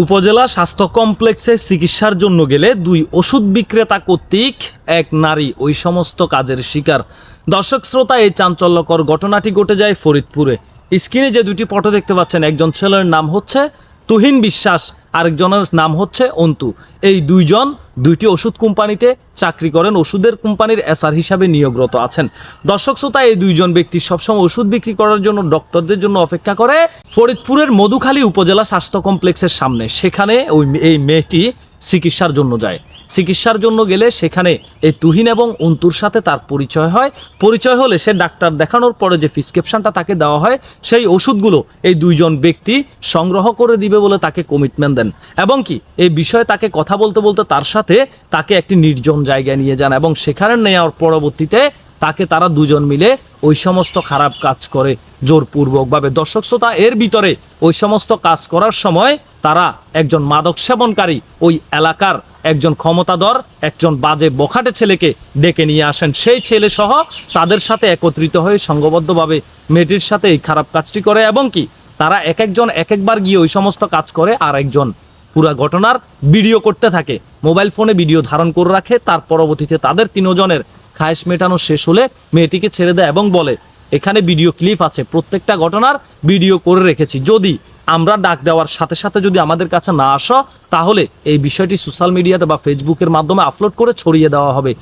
উপজেলা স্বাস্থ্য কমপ্লেক্সে চিকিৎসার জন্য গেলে দুই ওষুধ বিক্রেতা কর্তৃক এক নারী ওই সমস্ত কাজের শিকার। দর্শক শ্রোতা, এই চাঞ্চল্যকর ঘটনাটি ঘটে যায় ফরিদপুরে। স্ক্রিনে যে দুটি ফটো দেখতে পাচ্ছেন, একজন ছেলের নাম হচ্ছে তুহিন বিশ্বাস। আরেকজনের নাম হচ্ছে অন্তু। এই দুইজন দুইটি ওষুধ কোম্পানিতে চাকরি করেন, ওষুধের কোম্পানির এসআর হিসাবে নিয়োগরত আছেন। দর্শক শ্রোতা, এই দুইজন ব্যক্তি সবসময় ওষুধ বিক্রি করার জন্য ডক্টরদের জন্য অপেক্ষা করে। ফরিদপুরের মধুখালী উপজেলা স্বাস্থ্য কমপ্লেক্সের সামনে। সেখানে ওই এই মেয়েটি চিকিৎসার জন্য যায়। চিকিৎসার জন্য গেলে সেখানে এই তুহিন এবং অন্তুর সাথে তার পরিচয় হয়। পরিচয় হলে সে ডাক্তার দেখানোর পরে যে প্রিসক্রিপশনটা তাকে দেওয়া হয়, সেই ওষুধগুলো এই দুইজন ব্যক্তি সংগ্রহ করে দিবে বলে তাকে কমিটমেন্ট দেন। এবং কি, এই বিষয়ে তাকে কথা বলতে বলতে তার সাথে তাকে একটি নির্জন জায়গায় নিয়ে যান এবং সেখানে নেওয়ার পরবর্তীতে তাকে তারা দুজন মিলে ওই সমস্ত খারাপ কাজ করে জোরপূর্বকভাবে। দর্শক শ্রোতা, এর ভিতরে ওই সমস্ত কাজ করার সময় তারা একজন মাদক সেবনকারী ওই এলাকার একজন ক্ষমতাধর, একজন বাজে বখাটে ছেলেকে ডেকে নিয়ে আসেন। সেই ছেলে সহ তাদের সাথে একত্রিত হয়ে সংঘবদ্ধভাবে মেয়েটির সাথে এই খারাপ কাজটি করে এবং কি তারা এক একজন এক একবার গিয়ে ওই সমস্ত কাজ করে আর একজন পুরা ঘটনার ভিডিও করতে থাকে। মোবাইল ফোনে ভিডিও ধারণ করে রাখে, তার পরবর্তীতে তাদের তিনজনের খায়েশ মেটানো শেষ হলে মেয়েটিকে ছেড়ে দেয় এবং বলে, এখানে ভিডিও ক্লিপ আছে, প্রত্যেকটা ঘটনার ভিডিও করে রেখেছি। যদি আমরা ডাক দেওয়ার সাথে সাথে যদি আমাদের কাছে না আসো, তাহলে এই বিষয়টি সোশ্যাল মিডিয়াতে বা ফেসবুকের মাধ্যমে আপলোড করে ছড়িয়ে দেওয়া হবে।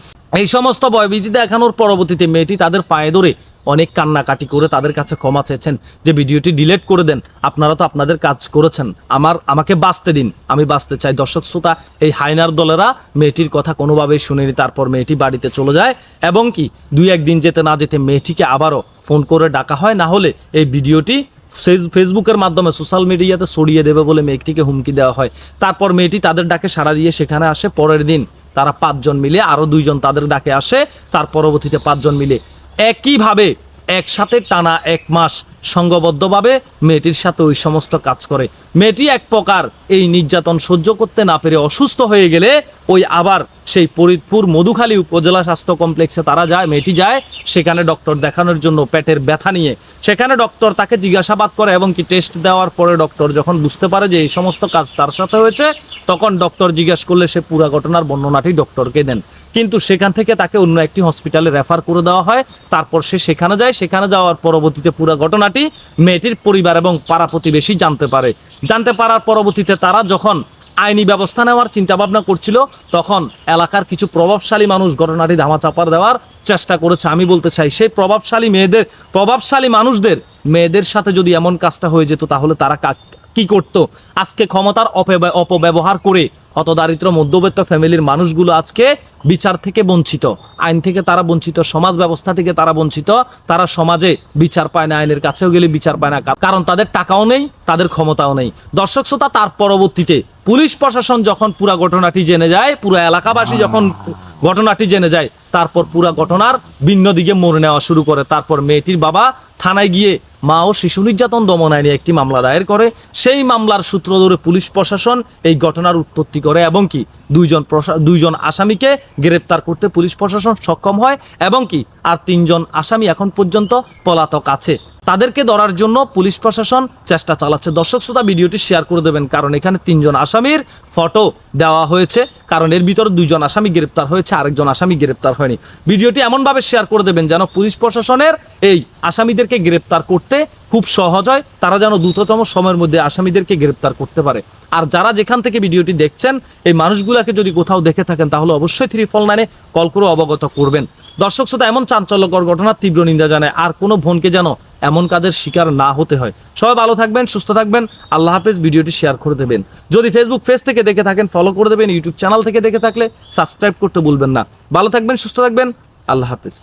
এই সমস্ত ভয়ভীতি দেখানোর পরবর্তীতে মেয়েটি তাদের পায়ে ধরে অনেক কান্নাকাটি করে তাদের কাছে ক্ষমা চেয়েছেন। যে ভিডিওটি ডিলিট করে দেন, আপনারা তো আপনাদের কাজ করেছেন। আমার, আমাকে বাঁচতে দিন। আমি বাঁচতে চাই। দর্শক শ্রোতা, এই হাইনার দলেরা মেয়েটির কথা কোনোভাবেই শুনেনি। তারপর মেয়েটি বাড়িতে চলে যায় এবং কি, দুই একদিন যেতে না যেতে মেয়েটিকে আবারও ফোন করে ডাকা হয়। না হলে এই ভিডিওটি ফেস- ফেসবুকের মাধ্যমে, সোশ্যাল মিডিয়াতে ছড়িয়ে দেবে বলে মেয়েটিকে হুমকি দেওয়া হয়। তারপর মেয়েটি তাদের ডাকে সাড়া দিয়ে সেখানে আসে। পরের দিন তারা পাঁচজন মিলে আরও দুইজন তাদের ডাকে আসে। তার পরবর্তীতে পাঁচজন মিলে একইভাবে একসাথে টানা এক মাস সংঘবদ্ধভাবে মেয়েটির সাথে ওই সমস্ত কাজ করে। মেয়েটি এক প্রকার এই নির্যাতন সহ্য করতে না পেরে অসুস্থ হয়ে গেলে ওই আবার সেই ফরিদপুর মধুখালী উপজেলা স্বাস্থ্য কমপ্লেক্সে তারা যায়, মেয়েটি যায়, সেখানে ডক্টর দেখানোর জন্য পেটের ব্যথা নিয়ে। সেখানে ডক্টর তাকে জিজ্ঞাসাবাদ করে এবং কি টেস্ট দেওয়ার পরে ডক্টর যখন বুঝতে পারে যে এই সমস্ত কাজ তার সাথে হয়েছে, তখন ডক্টর জিজ্ঞাসা করলে সে পুরা ঘটনার বর্ণনাটি ডক্টরকে দেন। কিন্তু সেখান থেকে তাকে অন্য একটি হসপিটালে রেফার করে দেওয়া হয়। তারপর সে সেখানে যায়। সেখানে যাওয়ার পরবর্তীতে পুরো ঘটনাটি মেয়েটির পরিবার এবং পাড়া প্রতিবেশী জানতে পারে। জানতে পারার পরবর্তীতে তারা যখন আইনি ব্যবস্থা নেওয়ার চিন্তা ভাবনা করছিল, তখন এলাকার কিছু প্রভাবশালী মানুষ ঘটনাটি ধামাচাপার দেওয়ার চেষ্টা করেছে। আমি বলতে চাই, সেই প্রভাবশালী মেয়েদের, প্রভাবশালী মানুষদের, মেয়েদের সাথে যদি এমন কাজটা হয়ে যেত, তাহলে তারা কা- করত? আজকে ক্ষমতার অপব্য- অপব্যবহার করে হতদারিদ্র মধ্যবিত্ত ফ্যামিলির মানুষগুলো আজকে বিচার থেকে বঞ্চিত। আইন থেকে তারা বঞ্চিত সমাজ ব্যবস্থা থেকে তারা বঞ্চিত তারা সমাজে বিচার পায় না আইনের কাছেও গেলে বিচার পায় না কারণ তাদের টাকাও নেই তাদের ক্ষমতাও নেই। দর্শক শ্রোতা তার পরবর্তীতে পুলিশ প্রশাসন যখন পুরা ঘটনাটি জেনে যায় পুরো এলাকাবাসী যখন ঘটনাটি জেনে যায় তারপর পুরা ঘটনার ভিন্ন দিকে মোড় নেওয়া শুরু করে। তারপর মেয়েটির বাবা থানায় গিয়ে মা ও শিশু নির্যাতন দমন আইনে একটি মামলা দায়ের করে। সেই মামলার সূত্র ধরে পুলিশ প্রশাসন এই ঘটনার উৎপত্তি করে এবং কি দুইজন দুইজন আসামিকে গ্রেপ্তার করতে পুলিশ প্রশাসন সক্ষম হয় এবং কি আর তিনজন আসামি এখন পর্যন্ত পলাতক আছে। তাদেরকে ধরার জন্য পুলিশ প্রশাসন চেষ্টা চালাচ্ছে। দর্শক শ্রোতা, ভিডিওটি শেয়ার করে দেবেন, কারণ এখানে তিনজন আসামির ফটো দেওয়া হয়েছে, কারণ এর ভিতরে দুইজন আসামি গ্রেপ্তার হয়েছে, আরেকজন আসামি গ্রেপ্তার হয়নি। ভিডিওটি এমনভাবে শেয়ার করে দেবেন যেন পুলিশ প্রশাসনের এই আসামিদেরকে গ্রেপ্তার করতে খুব সহজ হয়, তারা যেন দ্রুততম সময়ের মধ্যে আসামিদেরকে গ্রেপ্তার করতে পারে। আর যারা যেখান থেকে ভিডিওটি দেখছেন, এই মানুষগুলাকে যদি কোথাও দেখে থাকেন, তাহলে অবশ্যই থ্রি ফল নাইনে কল করে অবগত করবেন। দর্শক শ্রোতা, এমন চাঞ্চল্যকর ঘটনার তীব্র নিন্দা জানায়। আর কোনো বোনকে যেন এমন কাজের শিকার না হতে হয়। সবাই ভালো থাকবেন, সুস্থ থাকবেন। আল্লাহ হাফেজ, ভিডিওটি শেয়ার করে দেবেন। যদি ফেসবুক পেজ থেকে দেখে থাকেন ফলো করে দেবেন। ইউটিউব চ্যানেল থেকে দেখে থাকলে সাবস্ক্রাইব করতে ভুলবেন না। ভালো থাকবেন, সুস্থ থাকবেন। আল্লাহ হাফেজ।